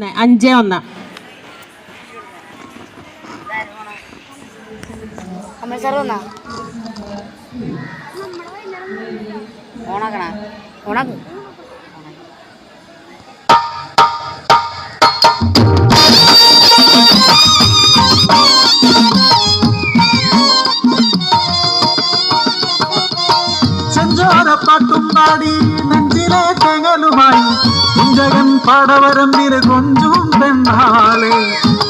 ഒന്ന് അഞ്ച് ഒന്ന്. ഓണാക്കണ? ഓണാക്ക്. പാടി നെഞ്ചിലെ തെങ്ങലുമായി அஞ்சகன் பாடவரம் இரு கொஞ்சும் பெண்ணாலே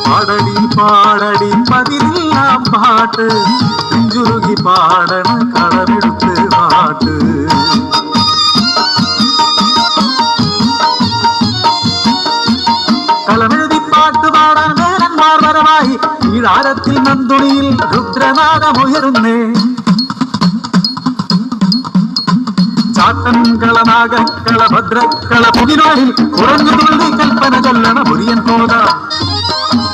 பாடடி பாடடி பதிலில்லா பாட்டு. நெஞ்சுருகி பாடன களவெடுத்து பாட்டு. களமெழுதி பாட்டு பாடான் வேலன் மார்வரமாய் ஈழாரத்தில் நந்துணியில் ருத்ரநாதம் உயர்ந்தேன். നാഗക്കള ഭദ്രക്കള പുതിനാളിൽ കുറഞ്ഞു തോന്നി കൽപ്പന ചൊല്ലണ മുരിയൻ പോത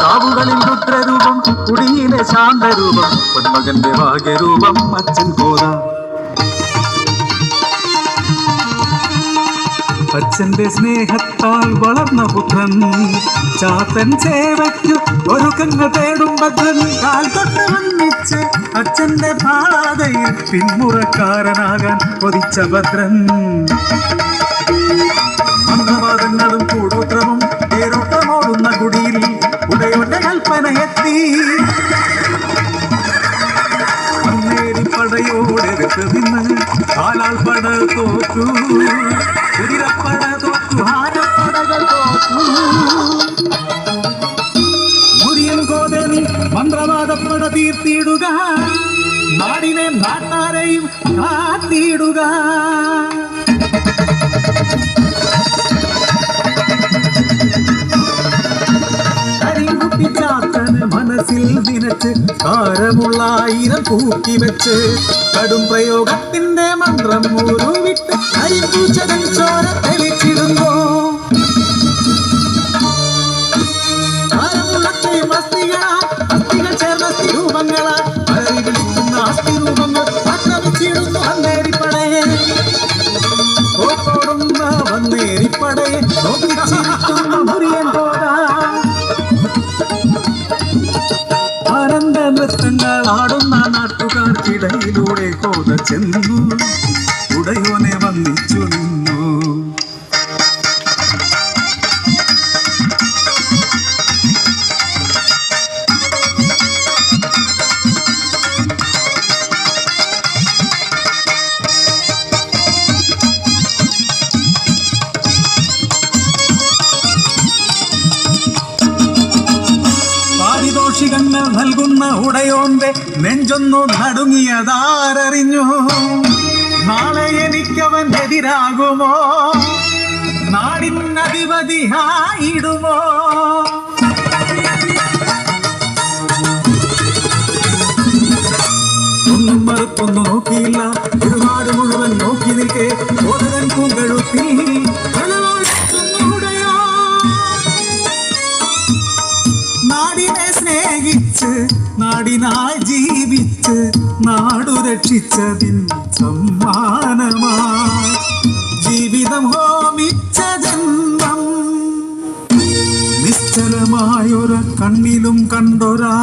കാവുകളിൽ രുദ്രരൂപം കുടിയിലെ ശാന്തരൂപം പൊന്മകന്റെ ഭാഗ്യരൂപം അച്ഛൻ പോത അച്ഛന്റെ സ്നേഹത്താൽ വളർന്ന പുത്രൻ. ചാത്തൻ സേവയ്ക്കു കങ്ങ തേടും ഭദ്രൻ. കാൽ തൊട്ട് വന്നിച്ച് അച്ഛന്റെ പാതയിൽ പിന്മുറക്കാരനാകാൻ കൊതിച്ച ഭദ്രൻ. காலால் பட தோற்று குதிரப்பட தோற்று ஆரப்படகள் தோற்று. முதியன் கோதனி மந்திரவாதப்பட தீர்த்திடுக நாடினே நாட்டாரையும் காத்திடுக. மனசில் நினைச்சு காரமுள்ள ஆயிரம் கூட்டி வச்சு கடும் பிரயோகத்தின் മന്ത്രം ഉരുവിട്ട് കരിമ്പൂച്ചകൻ ചോര തെളിച്ചിടുന്നു. കാരമുള്ളത്തെയും അസ്ഥികളാ അസ്ഥികൾ ചെന്നു. ഉടയോനെ വന്നിച്ചു നിന്നു. പാരിതോഷികങ്ങൾ നൽകുന്ന ഉടയോന്റെ നെഞ്ചൊന്നു നടുങ്ങിയതാരറിഞ്ഞു. നാളെ എനിക്കവൻ എതിരാകുമോ? നാടിനധിപതിയായിടുമോ? രക്ഷിച്ചതിൻ സമ്മാനമാ. ജീവിതം ഹോമിച്ച ജന്മം. നിശ്ചലമായൊരു കണ്ണിലും കണ്ടൊരാ.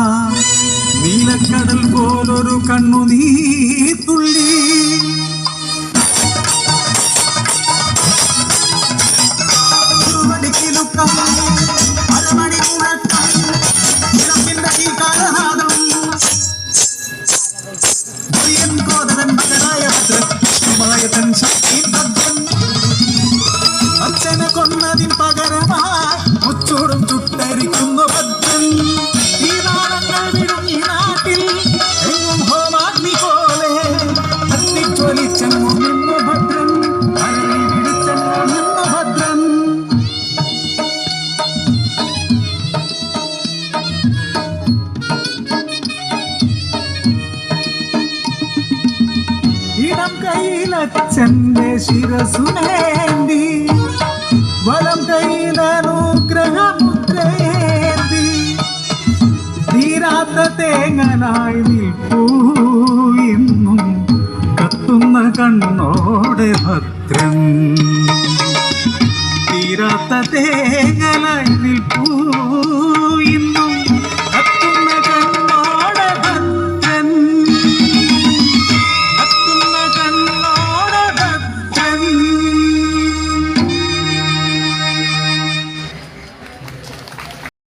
നീലക്കടൽ പോലൊരു കണ്ണുനീത്തുള്ളി തിരുവടിക്കിലുക്കം കൈയിലച്ഛന്റെ ശിരസുനേന്തി വലം കൈയിൽ അനുഗ്രഹമുത്രേന്തി തീരാത്ത തേങ്ങനായി നിൽപ്പൂ ഇന്നും കത്തുന്ന കണ്ണോടെ ഭദ്രൻ. തീരാത്ത തേ